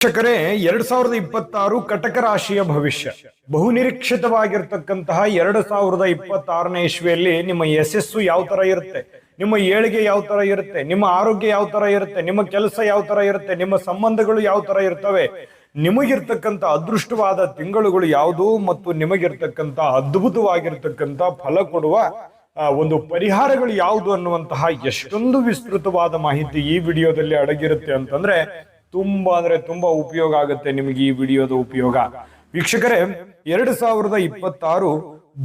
ವೀಕ್ಷಕರೇ, ಎರಡ್ ಸಾವಿರದ ಇಪ್ಪತ್ತಾರು ಕಟಕ ರಾಶಿಯ ಭವಿಷ್ಯ. ಬಹುನಿರೀಕ್ಷಿತವಾಗಿರ್ತಕ್ಕಂತಹ ಎರಡ್ ಸಾವಿರದ ಇಪ್ಪತ್ತಾರನೇ ಇಸ್ವಿಯಲ್ಲಿ ನಿಮ್ಮ ಯಶಸ್ಸು ಯಾವ ತರ ಇರುತ್ತೆ? ನಿಮ್ಮ ಏಳಿಗೆ ಯಾವ ತರ ಇರುತ್ತೆ? ನಿಮ್ಮ ಆರೋಗ್ಯ ಯಾವ ತರ ಇರುತ್ತೆ? ನಿಮ್ಮ ಕೆಲಸ ಯಾವ ತರ ಇರುತ್ತೆ? ನಿಮ್ಮ ಸಂಬಂಧಗಳು ಯಾವ ತರ ಇರ್ತವೆ? ನಿಮಗಿರ್ತಕ್ಕಂಥ ಅದೃಷ್ಟವಾದ ತಿಂಗಳುಗಳು ಯಾವುದು ಮತ್ತು ನಿಮಗಿರ್ತಕ್ಕಂಥ ಅದ್ಭುತವಾಗಿರ್ತಕ್ಕಂಥ ಫಲ ಕೊಡುವ ಒಂದು ಪರಿಹಾರಗಳು ಯಾವುದು ಅನ್ನುವಂತಹ ಎಷ್ಟೊಂದು ವಿಸ್ತೃತವಾದ ಮಾಹಿತಿ ಈ ವಿಡಿಯೋದಲ್ಲಿ ಅಡಗಿರುತ್ತೆ ಅಂತಂದ್ರೆ ತುಂಬಾ ಅಂದ್ರೆ ತುಂಬಾ ಉಪಯೋಗ ಆಗುತ್ತೆ ನಿಮಗೆ ಈ ವಿಡಿಯೋದ ಉಪಯೋಗ. ವೀಕ್ಷಕರೇ, ಎರಡು ಸಾವಿರದ ಇಪ್ಪತ್ತಾರು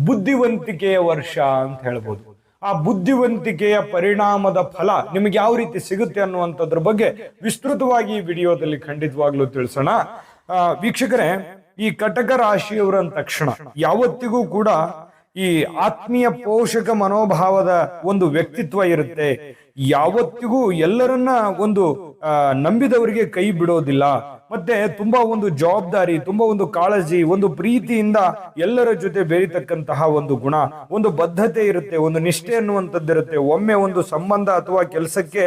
ಬುದ್ಧಿವಂತಿಕೆಯ ವರ್ಷ ಅಂತ ಹೇಳ್ಬೋದು. ಆ ಬುದ್ಧಿವಂತಿಕೆಯ ಪರಿಣಾಮದ ಫಲ ನಿಮಗೆ ಯಾವ ರೀತಿ ಸಿಗುತ್ತೆ ಅನ್ನುವಂಥದ್ರ ಬಗ್ಗೆ ವಿಸ್ತೃತವಾಗಿ ಈ ವಿಡಿಯೋದಲ್ಲಿ ಖಂಡಿತವಾಗ್ಲೂ ತಿಳಿಸೋಣ. ವೀಕ್ಷಕರೇ, ಈ ಕಟಕ ರಾಶಿಯವರ ತಕ್ಷಣ ಯಾವತ್ತಿಗೂ ಕೂಡ ಈ ಆತ್ಮೀಯ ಪೋಷಕ ಮನೋಭಾವದ ಒಂದು ವ್ಯಕ್ತಿತ್ವ ಇರುತ್ತೆ. ಯಾವತ್ತಿಗೂ ಎಲ್ಲರನ್ನ ಒಂದು ನಂಬಿದವರಿಗೆ ಕೈ ಬಿಡೋದಿಲ್ಲ. ಮತ್ತೆ ತುಂಬಾ ಒಂದು ಜವಾಬ್ದಾರಿ, ತುಂಬಾ ಒಂದು ಕಾಳಜಿ, ಒಂದು ಪ್ರೀತಿಯಿಂದ ಎಲ್ಲರ ಜೊತೆ ಬೆರೀತಕ್ಕಂತಹ ಒಂದು ಗುಣ, ಒಂದು ಬದ್ಧತೆ ಇರುತ್ತೆ, ಒಂದು ನಿಷ್ಠೆ ಅನ್ನುವಂಥದ್ದಿರುತ್ತೆ ಒಮ್ಮೆ ಒಂದು ಸಂಬಂಧ ಅಥವಾ ಕೆಲಸಕ್ಕೆ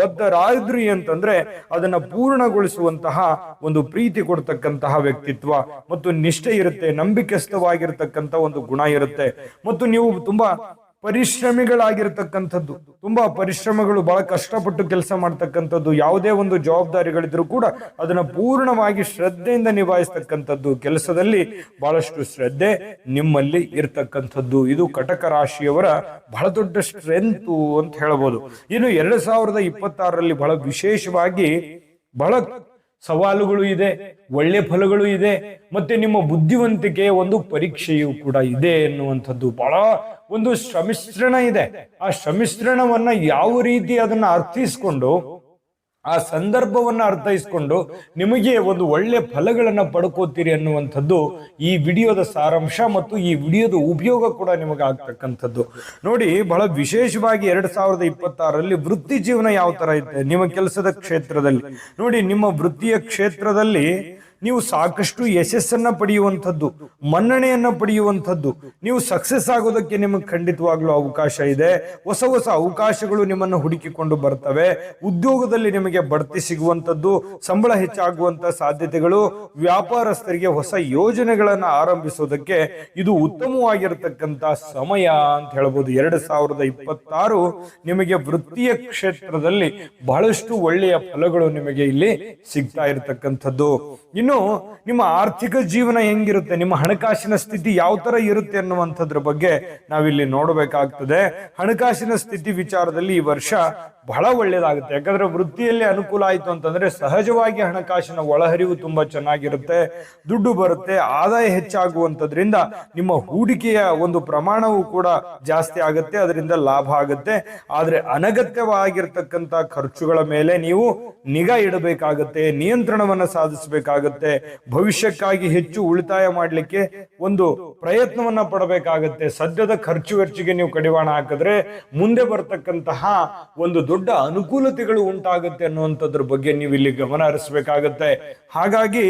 ಬದ್ಧರಾದ್ರಿ ಅಂತಂದ್ರೆ ಅದನ್ನ ಪೂರ್ಣಗೊಳಿಸುವಂತಹ ಒಂದು ಪ್ರೀತಿ ಕೊಡ್ತಕ್ಕಂತಹ ವ್ಯಕ್ತಿತ್ವ ಮತ್ತು ನಿಷ್ಠೆ ಇರುತ್ತೆ, ನಂಬಿಕೆಸ್ಥವಾಗಿರ್ತಕ್ಕಂಥ ಒಂದು ಗುಣ ಇರುತ್ತೆ. ಮತ್ತು ನೀವು ತುಂಬಾ ಪರಿಶ್ರಮಿಗಳಾಗಿರ್ತಕ್ಕಂಥದ್ದು. ತುಂಬಾ ಪರಿಶ್ರಮಗಳು, ಬಹಳ ಕಷ್ಟಪಟ್ಟು ಕೆಲಸ ಮಾಡ್ತಕ್ಕಂಥದ್ದು, ಯಾವುದೇ ಒಂದು ಜವಾಬ್ದಾರಿಗಳಿದ್ರು ಕೂಡ ಅದನ್ನ ಪೂರ್ಣವಾಗಿ ಶ್ರದ್ಧೆಯಿಂದ ನಿಭಾಯಿಸ್ತಕ್ಕಂಥದ್ದು. ಕೆಲಸದಲ್ಲಿ ಬಹಳಷ್ಟು ಶ್ರದ್ಧೆ ನಿಮ್ಮಲ್ಲಿ ಇರ್ತಕ್ಕಂಥದ್ದು. ಇದು ಕಟಕ ರಾಶಿಯವರ ಬಹಳ ದೊಡ್ಡ ಸ್ಟ್ರೆಂತ್ ಅಂತ ಹೇಳ್ಬೋದು. ಇನ್ನು ಎರಡು ಸಾವಿರದ ಇಪ್ಪತ್ತಾರರಲ್ಲಿ ಬಹಳ ವಿಶೇಷವಾಗಿ ಬಹಳ ಸವಾಲುಗಳು ಇದೆ, ಒಳ್ಳೆ ಫಲಗಳು ಇದೆ, ಮತ್ತೆ ನಿಮ್ಮ ಬುದ್ಧಿವಂತಿಕೆಯ ಒಂದು ಪರೀಕ್ಷೆಯು ಕೂಡ ಇದೆ ಎನ್ನುವಂಥದ್ದು. ಬಹಳ ಒಂದು ಶ್ರಮಿಶ್ರಣ ಇದೆ. ಆ ಶ್ರಮಿಶ್ರಣವನ್ನ ಯಾವ ರೀತಿ ಅದನ್ನ ಅರ್ಥೈಸ್ಕೊಂಡು, ಆ ಸಂದರ್ಭವನ್ನ ಅರ್ಥೈಸ್ಕೊಂಡು ನಿಮಗೆ ಒಂದು ಒಳ್ಳೆ ಫಲಗಳನ್ನ ಪಡ್ಕೋತೀರಿ ಅನ್ನುವಂಥದ್ದು ಈ ವಿಡಿಯೋದ ಸಾರಾಂಶ ಮತ್ತು ಈ ವಿಡಿಯೋದ ಉಪಯೋಗ ಕೂಡ ನಿಮಗೆ ಆಗ್ತಕ್ಕಂಥದ್ದು. ನೋಡಿ, ಬಹಳ ವಿಶೇಷವಾಗಿ ಎರಡ್ ಸಾವಿರದ ಇಪ್ಪತ್ತಾರರಲ್ಲಿ ವೃತ್ತಿ ಜೀವನ ಯಾವ ತರ ಇದೆ ನಿಮ್ಮ ಕೆಲಸದ ಕ್ಷೇತ್ರದಲ್ಲಿ. ನೋಡಿ, ನಿಮ್ಮ ವೃತ್ತಿಯ ಕ್ಷೇತ್ರದಲ್ಲಿ ನೀವು ಸಾಕಷ್ಟು ಯಶಸ್ಸನ್ನ ಪಡೆಯುವಂಥದ್ದು, ಮನ್ನಣೆಯನ್ನ ಪಡೆಯುವಂಥದ್ದು, ನೀವು ಸಕ್ಸಸ್ ಆಗೋದಕ್ಕೆ ನಿಮಗೆ ಖಂಡಿತವಾಗ್ಲೂ ಅವಕಾಶ ಇದೆ. ಹೊಸ ಹೊಸ ಅವಕಾಶಗಳು ನಿಮ್ಮನ್ನು ಹುಡುಕಿಕೊಂಡು ಬರ್ತವೆ. ಉದ್ಯೋಗದಲ್ಲಿ ನಿಮಗೆ ಬಡ್ತಿ ಸಿಗುವಂಥದ್ದು, ಸಂಬಳ ಹೆಚ್ಚಾಗುವಂತ ಸಾಧ್ಯತೆಗಳು, ವ್ಯಾಪಾರಸ್ಥರಿಗೆ ಹೊಸ ಯೋಜನೆಗಳನ್ನ ಆರಂಭಿಸೋದಕ್ಕೆ ಇದು ಉತ್ತಮವಾಗಿರತಕ್ಕಂತ ಸಮಯ ಅಂತ ಹೇಳ್ಬೋದು. ಎರಡು ಸಾವಿರದ ಇಪ್ಪತ್ತಾರು ನಿಮಗೆ ವೃತ್ತಿಯ ಕ್ಷೇತ್ರದಲ್ಲಿ ಬಹಳಷ್ಟು ಒಳ್ಳೆಯ ಫಲಗಳು ನಿಮಗೆ ಇಲ್ಲಿ ಸಿಗ್ತಾ ಇರತಕ್ಕಂಥದ್ದು. ಇನ್ನು ನಿಮ್ಮ ಆರ್ಥಿಕ ಜೀವನ ಹೆಂಗಿರುತ್ತೆ? ನಿಮ್ಮ ಹಣಕಾಸಿನ ಸ್ಥಿತಿ ಯಾವ ತರ ಇರುತ್ತೆ ಅನ್ನುವಂಥದ್ರ ಬಗ್ಗೆ ನಾವಿಲ್ಲಿ ನೋಡಬೇಕಾಗ್ತದೆ. ಹಣಕಾಸಿನ ಸ್ಥಿತಿ ವಿಚಾರದಲ್ಲಿ ಈ ವರ್ಷ ಬಹಳ ಒಳ್ಳೇದಾಗುತ್ತೆ. ಯಾಕಂದ್ರೆ ವೃತ್ತಿಯಲ್ಲಿ ಅನುಕೂಲ ಆಯ್ತು ಅಂತಂದ್ರೆ ಸಹಜವಾಗಿ ಹಣಕಾಸಿನ ಒಳಹರಿವು ತುಂಬಾ ಚೆನ್ನಾಗಿರುತ್ತೆ, ದುಡ್ಡು ಬರುತ್ತೆ, ಆದಾಯ ಹೆಚ್ಚಾಗುವಂತದ್ರಿಂದ ನಿಮ್ಮ ಹೂಡಿಕೆಯ ಒಂದು ಪ್ರಮಾಣವು ಕೂಡ ಜಾಸ್ತಿ ಆಗುತ್ತೆ, ಅದರಿಂದ ಲಾಭ ಆಗುತ್ತೆ. ಆದ್ರೆ ಅನಗತ್ಯವಾಗಿರ್ತಕ್ಕಂಥ ಖರ್ಚುಗಳ ಮೇಲೆ ನೀವು ನಿಗಾ ಇಡಬೇಕಾಗತ್ತೆ, ನಿಯಂತ್ರಣವನ್ನ ಸಾಧಿಸಬೇಕಾಗತ್ತೆ, ಭವಿಷ್ಯಕ್ಕಾಗಿ ಹೆಚ್ಚು ಉಳಿತಾಯ ಮಾಡಲಿಕ್ಕೆ ಒಂದು ಪ್ರಯತ್ನವನ್ನ ಪಡಬೇಕಾಗತ್ತೆ. ಸದ್ಯದ ಖರ್ಚು ವೆಚ್ಚಿಗೆ ನೀವು ಕಡಿವಾಣ ಹಾಕಿದ್ರೆ ಮುಂದೆ ಬರ್ತಕ್ಕಂತಹ ಒಂದು ದೊಡ್ಡ ಅನುಕೂಲತೆಗಳು ಉಂಟಾಗುತ್ತೆ ಅನ್ನುವಂಥದ್ರ ಬಗ್ಗೆ ನೀವು ಇಲ್ಲಿ ಗಮನ ಹರಿಸಬೇಕಾಗತ್ತೆ. ಹಾಗಾಗಿ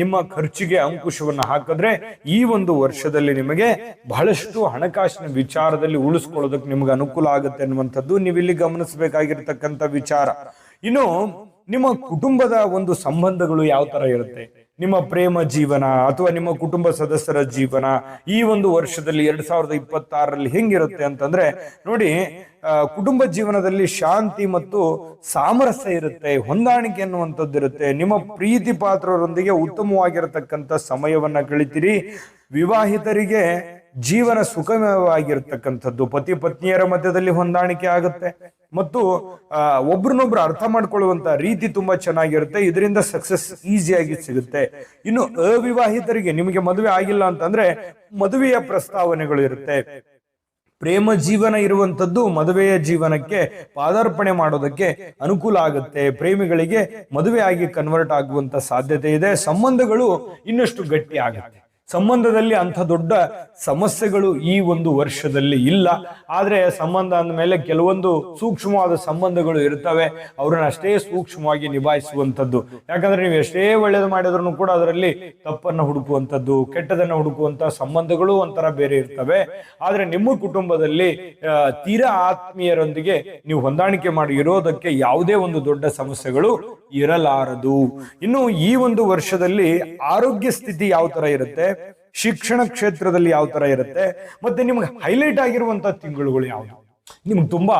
ನಿಮ್ಮ ಖರ್ಚಿಗೆ ಅಂಕುಶವನ್ನ ಹಾಕಿದ್ರೆ ಈ ಒಂದು ವರ್ಷದಲ್ಲಿ ನಿಮಗೆ ಬಹಳಷ್ಟು ಹಣಕಾಸಿನ ವಿಚಾರದಲ್ಲಿ ಉಳಿಸ್ಕೊಳ್ಳೋದಕ್ಕೆ ನಿಮ್ಗೆ ಅನುಕೂಲ ಆಗುತ್ತೆ ಅನ್ನುವಂಥದ್ದು ನೀವು ಇಲ್ಲಿ ಗಮನಿಸಬೇಕಾಗಿರ್ತಕ್ಕಂಥ ವಿಚಾರ. ಇನ್ನು ನಿಮ್ಮ ಕುಟುಂಬದ ಒಂದು ಸಂಬಂಧಗಳು ಯಾವ ತರ ಇರುತ್ತೆ? ನಿಮ್ಮ ಪ್ರೇಮ ಜೀವನ ಅಥವಾ ನಿಮ್ಮ ಕುಟುಂಬ ಸದಸ್ಯರ ಜೀವನ ಈ ಒಂದು ವರ್ಷದಲ್ಲಿ ಎರಡ್ ಸಾವಿರದ ಇಪ್ಪತ್ತಾರರಲ್ಲಿ ಹೆಂಗಿರುತ್ತೆ ಅಂತಂದ್ರೆ, ನೋಡಿ ಕುಟುಂಬ ಜೀವನದಲ್ಲಿ ಶಾಂತಿ ಮತ್ತು ಸಾಮರಸ್ಯ ಇರುತ್ತೆ, ಹೊಂದಾಣಿಕೆ ಅನ್ನುವಂಥದ್ದು ಇರುತ್ತೆ. ನಿಮ್ಮ ಪ್ರೀತಿ ಪಾತ್ರರೊಂದಿಗೆ ಉತ್ತಮವಾಗಿರತಕ್ಕಂಥ ಸಮಯವನ್ನ ಕಳಿತೀರಿ. ವಿವಾಹಿತರಿಗೆ ಜೀವನ ಸುಖಮವಾಗಿರ್ತಕ್ಕಂಥದ್ದು ಪತಿ ಪತ್ನಿಯರ ಮಧ್ಯದಲ್ಲಿ ಹೊಂದಾಣಿಕೆ ಆಗುತ್ತೆ. ಮತ್ತು ಒಬ್ರನ್ನೊಬ್ರು ಅರ್ಥ ಮಾಡ್ಕೊಳ್ಳುವಂತ ರೀತಿ ತುಂಬಾ ಚೆನ್ನಾಗಿರುತ್ತೆ. ಇದರಿಂದ ಸಕ್ಸಸ್ ಈಸಿಯಾಗಿ ಸಿಗುತ್ತೆ. ಇನ್ನು ಅವಿವಾಹಿತರಿಗೆ ನಿಮಗೆ ಮದುವೆ ಆಗಿಲ್ಲ ಅಂತಂದ್ರೆ ಮದುವೆಯ ಪ್ರಸ್ತಾವನೆಗಳು ಇರುತ್ತೆ. ಪ್ರೇಮ ಜೀವನ ಇರುವಂತದ್ದು ಮದುವೆಯ ಜೀವನಕ್ಕೆ ಪಾದಾರ್ಪಣೆ ಮಾಡೋದಕ್ಕೆ ಅನುಕೂಲ ಆಗುತ್ತೆ. ಪ್ರೇಮಿಗಳಿಗೆ ಮದುವೆ ಆಗಿ ಕನ್ವರ್ಟ್ ಆಗುವಂತ ಸಾಧ್ಯತೆ ಇದೆ. ಸಂಬಂಧಗಳು ಇನ್ನಷ್ಟು ಗಟ್ಟಿ ಆಗುತ್ತೆ. ಸಂಬಂಧದಲ್ಲಿ ಅಂಥ ದೊಡ್ಡ ಸಮಸ್ಯೆಗಳು ಈ ಒಂದು ವರ್ಷದಲ್ಲಿ ಇಲ್ಲ. ಆದರೆ ಸಂಬಂಧ ಅಂದಮೇಲೆ ಕೆಲವೊಂದು ಸೂಕ್ಷ್ಮವಾದ ಸಂಬಂಧಗಳು ಇರ್ತವೆ. ಅವ್ರನ್ನ ಅಷ್ಟೇ ಸೂಕ್ಷ್ಮವಾಗಿ ನಿಭಾಯಿಸುವಂಥದ್ದು. ಯಾಕಂದ್ರೆ ನೀವು ಎಷ್ಟೇ ಒಳ್ಳೇದು ಮಾಡಿದ್ರು ಕೂಡ ಅದರಲ್ಲಿ ತಪ್ಪನ್ನ ಹುಡುಕುವಂಥದ್ದು, ಕೆಟ್ಟದನ್ನ ಹುಡುಕುವಂಥ ಸಂಬಂಧಗಳು ಒಂಥರ ಬೇರೆ ಇರ್ತವೆ. ಆದರೆ ನಿಮ್ಮ ಕುಟುಂಬದಲ್ಲಿ ತೀರಾ ಆತ್ಮೀಯರೊಂದಿಗೆ ನೀವು ಹೊಂದಾಣಿಕೆ ಮಾಡಿ ಇರೋದಕ್ಕೆ ಯಾವುದೇ ಒಂದು ದೊಡ್ಡ ಸಮಸ್ಯೆಗಳು ಇರಲಾರದು. ಇನ್ನು ಈ ಒಂದು ವರ್ಷದಲ್ಲಿ ಆರೋಗ್ಯ ಸ್ಥಿತಿ ಯಾವ ತರ ಇರುತ್ತೆ? ಶಿಕ್ಷಣ ಕ್ಷೇತ್ರದಲ್ಲಿ ಯಾವ ತರ ಇರುತ್ತೆ? ಮತ್ತೆ ನಿಮ್ಗೆ ಹೈಲೈಟ್ ಆಗಿರುವಂತಹ ತಿಂಗಳುಗಳು ಯಾವುದು? ನಿಮ್ಗೆ ತುಂಬಾ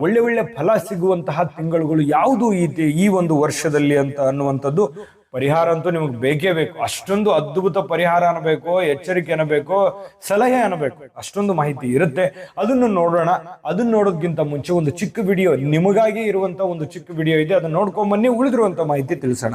ಒಳ್ಳೆ ಒಳ್ಳೆ ಫಲ ಸಿಗುವಂತಹ ತಿಂಗಳುಗಳು ಯಾವುದು ಈ ಈ ಒಂದು ವರ್ಷದಲ್ಲಿ ಅಂತ ಅನ್ನುವಂಥದ್ದು ಪರಿಹಾರ ಅಂತೂ ನಿಮ್ಗೆ ಬೇಕೇ ಬೇಕು. ಅಷ್ಟೊಂದು ಅದ್ಭುತ ಪರಿಹಾರ ಅನ್ನಬೇಕು, ಎಚ್ಚರಿಕೆ ಅನ್ನಬೇಕು, ಸಲಹೆ ಅನ್ನಬೇಕು. ಅಷ್ಟೊಂದು ಮಾಹಿತಿ ಇರುತ್ತೆ. ಅದನ್ನು ನೋಡೋಣ. ಅದನ್ನ ನೋಡೋದಕ್ಕಿಂತ ಮುಂಚೆ ಒಂದು ಚಿಕ್ಕ ವಿಡಿಯೋ ನಿಮಗಾಗಿ ಇರುವಂತ ಒಂದು ಚಿಕ್ಕ ವಿಡಿಯೋ ಇದೆ. ಅದನ್ನ ನೋಡ್ಕೊಂಡ್ ಬನ್ನಿ, ಉಳಿದಿರುವಂತ ಮಾಹಿತಿ ತಿಳಿಸೋಣ.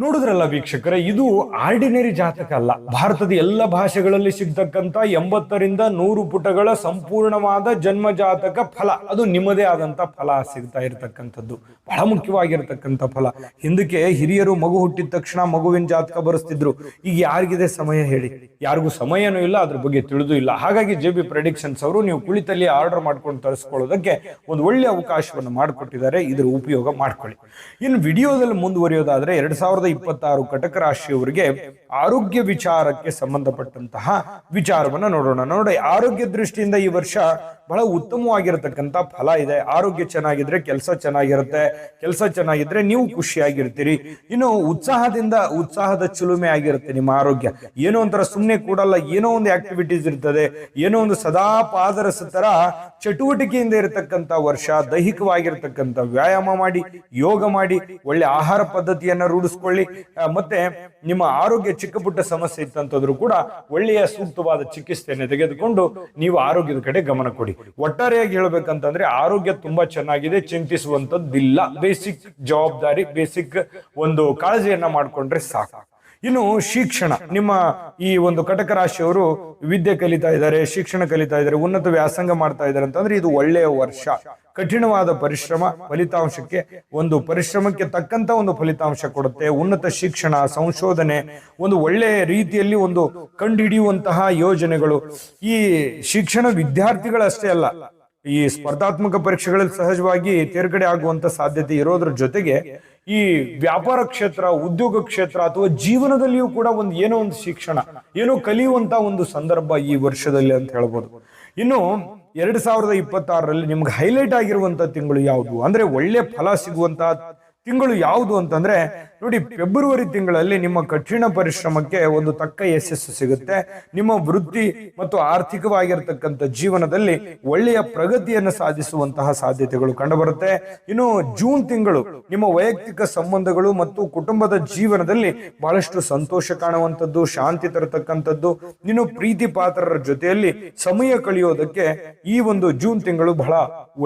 ನೋಡಿದ್ರಲ್ಲ ವೀಕ್ಷಕರೇ, ಇದು ಆರ್ಡಿನರಿ ಜಾತಕ ಅಲ್ಲ. ಭಾರತದ ಎಲ್ಲ ಭಾಷೆಗಳಲ್ಲಿ ಸಿಗ್ತಕ್ಕಂತ ಎಂಬತ್ತರಿಂದ ನೂರು ಪುಟಗಳ ಸಂಪೂರ್ಣವಾದ ಜನ್ಮ ಜಾತಕ ಫಲ. ಅದು ನಿಮ್ಮದೇ ಆದಂತ ಫಲ ಸಿಗ್ತಾ ಇರತಕ್ಕಂಥದ್ದು. ಬಹಳ ಮುಖ್ಯವಾಗಿರ್ತಕ್ಕಂಥ ಫಲ. ಹಿಂದಕ್ಕೆ ಹಿರಿಯರು ಮಗು ಹುಟ್ಟಿದ ತಕ್ಷಣ ಮಗುವಿನ ಜಾತಕ ಬರೆಸ್ತಿದ್ರು. ಈಗ ಯಾರಿಗಿದೆ ಸಮಯ ಹೇಳಿ. ಯಾರಿಗೂ ಸಮಯನೂ ಇಲ್ಲ, ಅದ್ರ ಬಗ್ಗೆ ತಿಳಿದು ಇಲ್ಲ. ಹಾಗಾಗಿ ಜೆ ಬಿ ಪ್ರೆಡಿಕ್ಷನ್ಸ್ ಅವರು ನೀವು ಕುಳಿತಲ್ಲಿ ಆರ್ಡರ್ ಮಾಡ್ಕೊಂಡು ತರಿಸ್ಕೊಳ್ಳೋದಕ್ಕೆ ಒಂದು ಒಳ್ಳೆ ಅವಕಾಶವನ್ನು ಮಾಡಿಕೊಟ್ಟಿದ್ದಾರೆ. ಇದರ ಉಪಯೋಗ ಮಾಡ್ಕೊಳ್ಳಿ. ಇನ್ನು ವಿಡಿಯೋದಲ್ಲಿ ಮುಂದುವರಿಯೋದಾದ್ರೆ, ಎರಡ್ ಸಾವಿರದ ಇಪ್ಪತ್ತಾರು ಕಟಕ ರಾಶಿಯವರಿಗೆ ಆರೋಗ್ಯ ವಿಚಾರಕ್ಕೆ ಸಂಬಂಧಪಟ್ಟಂತಹ ವಿಚಾರವನ್ನ ನೋಡೋಣ. ನೋಡಿ, ಆರೋಗ್ಯ ದೃಷ್ಟಿಯಿಂದ ಈ ವರ್ಷ ಬಹಳ ಉತ್ತಮವಾಗಿರತಕ್ಕಂತ ಫಲ ಇದೆ. ಆರೋಗ್ಯ ಚೆನ್ನಾಗಿದ್ರೆ ಕೆಲಸ ಚೆನ್ನಾಗಿರುತ್ತೆ. ಕೆಲಸ ಚೆನ್ನಾಗಿದ್ರೆ ನೀವು ಖುಷಿಯಾಗಿರ್ತೀರಿ. ಇನ್ನು ಉತ್ಸಾಹದಿಂದ ಉತ್ಸಾಹದ ಚಿಲುಮೆ ಆಗಿರುತ್ತೆ ನಿಮ್ಮ ಆರೋಗ್ಯ. ಏನೋ ಒಂಥರ ಸುಮ್ಮನೆ ಕೂಡಲ್ಲ, ಏನೋ ಒಂದು ಆಕ್ಟಿವಿಟೀಸ್ ಇರ್ತದೆ. ಏನೋ ಒಂದು ಸದಾ ಪಾದರಸ ತರ ಚಟುವಟಿಕೆಯಿಂದ ಇರತಕ್ಕಂತ ವರ್ಷ, ದೈಹಿಕವಾಗಿರ್ತಕ್ಕಂಥ ವ್ಯಾಯಾಮ ಮಾಡಿ, ಯೋಗ ಮಾಡಿ, ಒಳ್ಳೆ ಆಹಾರ ಪದ್ಧತಿಯನ್ನ ರೂಢಿಸ್ಕೊಳ್ಳಿ. ಮತ್ತೆ ನಿಮ್ಮ ಆರೋಗ್ಯ ಚಿಕ್ಕ ಪುಟ್ಟ ಸಮಸ್ಯೆ ಇತ್ತಂತಂದ್ರೂ ಕೂಡ ಒಳ್ಳೆಯ ಸೂಕ್ತವಾದ ಚಿಕಿತ್ಸೆಯನ್ನು ತೆಗೆದುಕೊಂಡು ನೀವು ಆರೋಗ್ಯದ ಕಡೆ ಗಮನ ಕೊಡಿ. ಒಟ್ಟಾರೆಯಾಗಿ ಹೇಳ್ಬೇಕಂತಂದ್ರೆ ಆರೋಗ್ಯ ತುಂಬಾ ಚೆನ್ನಾಗಿದೆ, ಚಿಂತಿಸುವಂತದ್ದಿಲ್ಲ. ಬೇಸಿಕ್ ಜವಾಬ್ದಾರಿ ಬೇಸಿಕ್ ಒಂದು ಕಾಳಜಿಯನ್ನ ಮಾಡಿಕೊಂಡ್ರೆ ಸಾಕು. ಇನ್ನು ಶಿಕ್ಷಣ. ನಿಮ್ಮ ಈ ಒಂದು ಕಟಕ ರಾಶಿಯವರು ವಿದ್ಯೆ ಕಲಿತಾ ಇದ್ದಾರೆ, ಶಿಕ್ಷಣ ಕಲಿತಾ ಇದ್ದಾರೆ, ಉನ್ನತ ವ್ಯಾಸಂಗ ಮಾಡ್ತಾ ಇದ್ದಾರೆ ಅಂತಂದ್ರೆ ಇದು ಒಳ್ಳೆಯ ವರ್ಷ. ಕಠಿಣವಾದ ಪರಿಶ್ರಮ, ಫಲಿತಾಂಶಕ್ಕೆ ಒಂದು ಪರಿಶ್ರಮಕ್ಕೆ ತಕ್ಕಂತ ಒಂದು ಫಲಿತಾಂಶ ಕೊಡುತ್ತೆ. ಉನ್ನತ ಶಿಕ್ಷಣ, ಸಂಶೋಧನೆ, ಒಂದು ಒಳ್ಳೆಯ ರೀತಿಯಲ್ಲಿ ಒಂದು ಕಂಡುಹಿಡಿಯುವಂತಹ ಯೋಜನೆಗಳು. ಈ ಶಿಕ್ಷಣ ವಿದ್ಯಾರ್ಥಿಗಳಷ್ಟೇ ಅಲ್ಲ, ಈ ಸ್ಪರ್ಧಾತ್ಮಕ ಪರೀಕ್ಷೆಗಳಲ್ಲಿ ಸಹಜವಾಗಿ ತೇರ್ಗಡೆ ಆಗುವಂತ ಸಾಧ್ಯತೆ ಇರೋದ್ರ ಜೊತೆಗೆ ಈ ವ್ಯಾಪಾರ ಕ್ಷೇತ್ರ, ಉದ್ಯೋಗ ಕ್ಷೇತ್ರ ಅಥವಾ ಜೀವನದಲ್ಲಿಯೂ ಕೂಡ ಒಂದು ಏನೋ ಒಂದು ಶಿಕ್ಷಣ, ಏನೋ ಕಲಿಯುವಂತ ಒಂದು ಸಂದರ್ಭ ಈ ವರ್ಷದಲ್ಲಿ ಅಂತ ಹೇಳ್ಬೋದು. ಇನ್ನು ಎರಡ್ ಸಾವಿರದ ಇಪ್ಪತ್ತಾರರಲ್ಲಿ ನಿಮ್ಗೆ ಹೈಲೈಟ್ ಆಗಿರುವಂತ ತಿಂಗಳು ಯಾವುದು? ಅಂದ್ರೆ ಒಳ್ಳೆ ಫಲ ಸಿಗುವಂತ ತಿಂಗಳು ಯಾವುದು ಅಂತಂದ್ರೆ ನೋಡಿ, ಫೆಬ್ರವರಿ ತಿಂಗಳಲ್ಲಿ ನಿಮ್ಮ ಕಠಿಣ ಪರಿಶ್ರಮಕ್ಕೆ ಒಂದು ತಕ್ಕ ಯಶಸ್ಸು ಸಿಗುತ್ತೆ. ನಿಮ್ಮ ವೃತ್ತಿ ಮತ್ತು ಆರ್ಥಿಕವಾಗಿರ್ತಕ್ಕಂಥ ಜೀವನದಲ್ಲಿ ಒಳ್ಳೆಯ ಪ್ರಗತಿಯನ್ನು ಸಾಧಿಸುವಂತಹ ಸಾಧ್ಯತೆಗಳು ಕಂಡುಬರುತ್ತೆ. ಇನ್ನು ಜೂನ್ ತಿಂಗಳು ನಿಮ್ಮ ವೈಯಕ್ತಿಕ ಸಂಬಂಧಗಳು ಮತ್ತು ಕುಟುಂಬದ ಜೀವನದಲ್ಲಿ ಬಹಳಷ್ಟು ಸಂತೋಷ ಕಾಣುವಂಥದ್ದು, ಶಾಂತಿ ತರತಕ್ಕಂಥದ್ದು. ಇನ್ನು ಪ್ರೀತಿ ಪಾತ್ರರ ಜೊತೆಯಲ್ಲಿ ಸಮಯ ಕಳೆಯೋದಕ್ಕೆ ಈ ಒಂದು ಜೂನ್ ತಿಂಗಳು ಬಹಳ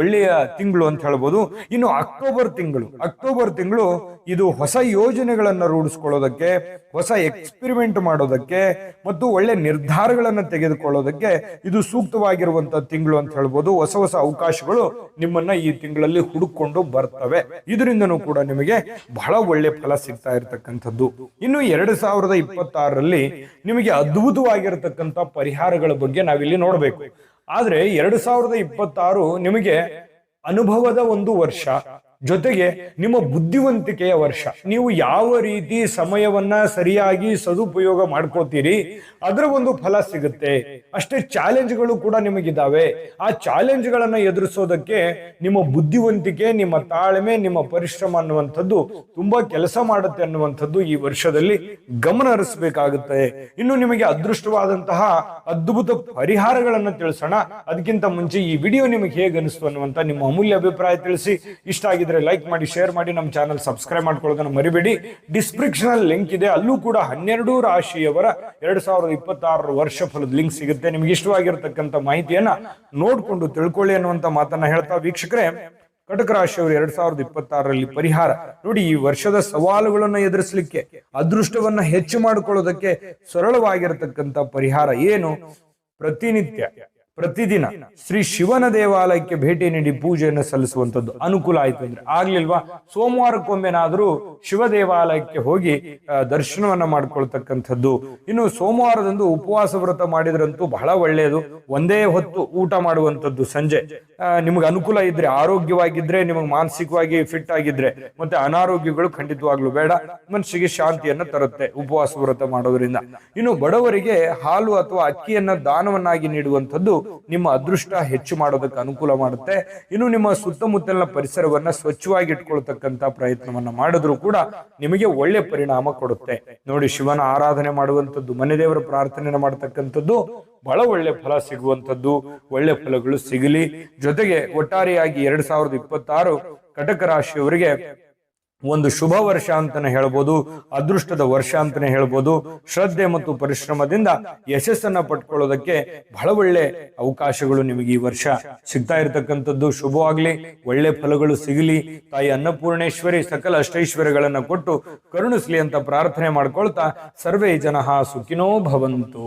ಒಳ್ಳೆಯ ತಿಂಗಳು ಅಂತ ಹೇಳ್ಬೋದು. ಇನ್ನು ಅಕ್ಟೋಬರ್ ತಿಂಗಳು ಅಕ್ಟೋಬರ್ ತಿಂಗಳು ಇದು ಹೊಸ ಯೋಜನೆಗಳನ್ನ ರೂಢಿಸ್ಕೊಳ್ಳೋದಕ್ಕೆ, ಹೊಸ ಎಕ್ಸ್ಪಿರಿಮೆಂಟ್ ಮಾಡೋದಕ್ಕೆ ಮತ್ತು ಒಳ್ಳೆ ನಿರ್ಧಾರಗಳನ್ನ ತೆಗೆದುಕೊಳ್ಳೋದಕ್ಕೆ ಇದು ಸೂಕ್ತವಾಗಿರುವಂತ ತಿಂಗಳು ಅಂತ ಹೇಳ್ಬೋದು. ಹೊಸ ಹೊಸ ಅವಕಾಶಗಳು ನಿಮ್ಮನ್ನ ಈ ತಿಂಗಳಲ್ಲಿ ಹುಡುಕೊಂಡು ಬರ್ತವೆ. ಇದರಿಂದನೂ ಕೂಡ ನಿಮಗೆ ಬಹಳ ಒಳ್ಳೆ ಫಲ ಸಿಗ್ತಾ ಇರತಕ್ಕಂಥದ್ದು. ಇನ್ನು ಎರಡ್ ಸಾವಿರದ ಇಪ್ಪತ್ತಾರರಲ್ಲಿ ನಿಮಗೆ ಅದ್ಭುತವಾಗಿರತಕ್ಕಂಥ ಪರಿಹಾರಗಳ ಬಗ್ಗೆ ನಾವಿಲ್ಲಿ ನೋಡಬೇಕು. ಆದ್ರೆ ಎರಡ್ ಸಾವಿರದ ಇಪ್ಪತ್ತಾರು ನಿಮಗೆ ಅನುಭವದ ಒಂದು ವರ್ಷ. ಜೊತೆಗೆ ನಿಮ್ಮ ಬುದ್ಧಿವಂತಿಕೆಯ ವರ್ಷ. ನೀವು ಯಾವ ರೀತಿ ಸಮಯವನ್ನ ಸರಿಯಾಗಿ ಸದುಪಯೋಗ ಮಾಡ್ಕೋತೀರಿ ಅದರ ಒಂದು ಫಲ ಸಿಗುತ್ತೆ. ಅಷ್ಟೇ ಚಾಲೆಂಜ್ಗಳು ಕೂಡ ನಿಮಗಿದ್ದಾವೆ ಆ ಚಾಲೆಂಜ್ಗಳನ್ನ ಎದುರಿಸೋದಕ್ಕೆ ನಿಮ್ಮ ಬುದ್ಧಿವಂತಿಕೆ ನಿಮ್ಮ ತಾಳ್ಮೆ ನಿಮ್ಮ ಪರಿಶ್ರಮ ಅನ್ನುವಂಥದ್ದು ತುಂಬಾ ಕೆಲಸ ಮಾಡುತ್ತೆ ಅನ್ನುವಂಥದ್ದು ಈ ವರ್ಷದಲ್ಲಿ ಗಮನ ಹರಿಸಬೇಕಾಗುತ್ತೆ. ಇನ್ನು ನಿಮಗೆ ಅದೃಷ್ಟವಾದಂತಹ ಅದ್ಭುತ ಪರಿಹಾರಗಳನ್ನು ತಿಳಿಸೋಣ. ಅದಕ್ಕಿಂತ ಮುಂಚೆ ಈ ವಿಡಿಯೋ ನಿಮಗೆ ಹೇಗೆ ಅನಿಸ್ತು ಅನ್ನುವಂತ ನಿಮ್ಮ ಅಮೂಲ್ಯ ಅಭಿಪ್ರಾಯ ತಿಳಿಸಿ. ಇಷ್ಟ ಆಗಿದ್ರೆ ಲೈಕ್ ಮಾಡಿ ಶೇರ್ ಮಾಡಿ ನಮ್ಮ ಚಾನಲ್ ಸಬ್ಸ್ಕ್ರೈಬ್ ಮಾಡ್ಕೊಳ್ಳೋದನ್ನ ಮರಿಬೇಡಿ. ಡಿಸ್ಕ್ರಿಪ್ಷನ್ ಲಿಂಕ್ ಇದೆ. ಅಲ್ಲೂ ಕೂಡ ಹನ್ನೆರಡು ರಾಶಿಯವರ ಎರಡ್ ಸಾವಿರದ ಇಪ್ಪತ್ತಾರರ ವರ್ಷ ಫಲದ ಲಿಂಕ್ ಸಿಗುತ್ತೆ. ನಿಮ್ಗೆ ಇಷ್ಟವಾಗಿರ್ತಕ್ಕಂಥ ಮಾಹಿತಿಯನ್ನ ನೋಡ್ಕೊಂಡು ತಿಳ್ಕೊಳ್ಳಿ ಅನ್ನುವಂತ ಮಾತನ್ನ ಹೇಳ್ತಾ ವೀಕ್ಷಕರೇ, ಕಟಕ ರಾಶಿಯವರು ಎರಡ್ ಸಾವಿರದ ಇಪ್ಪತ್ತಾರರಲ್ಲಿ ಪರಿಹಾರ. ನೋಡಿ, ಈ ವರ್ಷದ ಸವಾಲುಗಳನ್ನ ಎದುರಿಸಲಿಕ್ಕೆ, ಅದೃಷ್ಟವನ್ನ ಹೆಚ್ಚು ಮಾಡಿಕೊಳ್ಳೋದಕ್ಕೆ ಸರಳವಾಗಿರತಕ್ಕಂತ ಪರಿಹಾರ ಏನು? ಪ್ರತಿನಿತ್ಯ. ಪ್ರತಿದಿನ ಶ್ರೀ ಶಿವನ ದೇವಾಲಯಕ್ಕೆ ಭೇಟಿ ನೀಡಿ ಪೂಜೆಯನ್ನು ಸಲ್ಲಿಸುವಂತದ್ದು ಅನುಕೂಲ ಆಯ್ತು ಅಂದ್ರೆ ಆಗ್ಲಿಲ್ವಾ? ಸೋಮವಾರಕ್ಕೊಮ್ಮೆನಾದ್ರೂ ಶಿವ ದೇವಾಲಯಕ್ಕೆ ಹೋಗಿ ದರ್ಶನವನ್ನ ಮಾಡ್ಕೊಳ್ತಕ್ಕಂಥದ್ದು. ಇನ್ನು ಸೋಮವಾರದಂದು ಉಪವಾಸ ವ್ರತ ಮಾಡಿದ್ರಂತೂ ಬಹಳ ಒಳ್ಳೆಯದು ಒಂದೇ ಹೊತ್ತು ಊಟ ಮಾಡುವಂತದ್ದು ಸಂಜೆ. ನಿಮ್ಗೆ ಅನುಕೂಲ ಇದ್ರೆ, ಆರೋಗ್ಯವಾಗಿದ್ರೆ, ನಿಮಗೆ ಮಾನಸಿಕವಾಗಿ ಫಿಟ್ ಆಗಿದ್ರೆ, ಮತ್ತೆ ಅನಾರೋಗ್ಯಗಳು ಖಂಡಿತವಾಗ್ಲೂ ಬೇಡ. ಮನಸ್ಸಿಗೆ ಶಾಂತಿಯನ್ನ ತರುತ್ತೆ ಉಪವಾಸ ವ್ರತ ಮಾಡೋದ್ರಿಂದ. ಇನ್ನು ಬಡವರಿಗೆ ಹಾಲು ಅಥವಾ ಅಕ್ಕಿಯನ್ನ ದಾನವನ್ನಾಗಿ ನೀಡುವಂಥದ್ದು ನಿಮ್ಮ ಅದೃಷ್ಟ ಹೆಚ್ಚು ಮಾಡೋದಕ್ಕೆ ಅನುಕೂಲ ಮಾಡುತ್ತೆ. ಇನ್ನು ನಿಮ್ಮ ಸುತ್ತಮುತ್ತಲಿನ ಪರಿಸರವನ್ನ ಸ್ವಚ್ಛವಾಗಿ ಇಟ್ಕೊಳ್ತಕ್ಕಂತ ಪ್ರಯತ್ನವನ್ನ ಮಾಡಿದ್ರು ಕೂಡ ನಿಮಗೆ ಒಳ್ಳೆ ಪರಿಣಾಮ ಕೊಡುತ್ತೆ. ನೋಡಿ, ಶಿವನ ಆರಾಧನೆ ಮಾಡುವಂಥದ್ದು ಮನೆ ದೇವರ ಪ್ರಾರ್ಥನೆ ಮಾಡತಕ್ಕಂಥದ್ದು ಬಹಳ ಒಳ್ಳೆ ಫಲ ಸಿಗುವಂಥದ್ದು, ಒಳ್ಳೆ ಫಲಗಳು ಸಿಗಲಿ. ಜೊತೆಗೆ ಒಟ್ಟಾರೆಯಾಗಿ ಎರಡ್ ಸಾವಿರದ ಇಪ್ಪತ್ತಾರು ಕಟಕ ರಾಶಿಯವರಿಗೆ ಒಂದು ಶುಭ ವರ್ಷ ಅಂತಾನೆ ಹೇಳ್ಬೋದು, ಅದೃಷ್ಟದ ವರ್ಷ ಅಂತಾನೆ ಹೇಳ್ಬೋದು. ಶ್ರದ್ಧೆ ಮತ್ತು ಪರಿಶ್ರಮದಿಂದ ಯಶಸ್ಸನ್ನ ಪಟ್ಕೊಳ್ಳೋದಕ್ಕೆ ಬಹಳ ಒಳ್ಳೆ ಅವಕಾಶಗಳು ನಿಮಗೆ ಈ ವರ್ಷ ಸಿಗ್ತಾ ಇರತಕ್ಕಂಥದ್ದು. ಶುಭವಾಗ್ಲಿ, ಒಳ್ಳೆ ಫಲಗಳು ಸಿಗಲಿ. ತಾಯಿ ಅನ್ನಪೂರ್ಣೇಶ್ವರಿ ಸಕಲ ಅಷ್ಟೈಶ್ವರ್ಯಗಳನ್ನ ಕೊಟ್ಟು ಕರುಣಿಸ್ಲಿ ಅಂತ ಪ್ರಾರ್ಥನೆ ಮಾಡ್ಕೊಳ್ತಾ ಸರ್ವೇ ಜನ ಸುಖಿನೋ ಭವಂತು.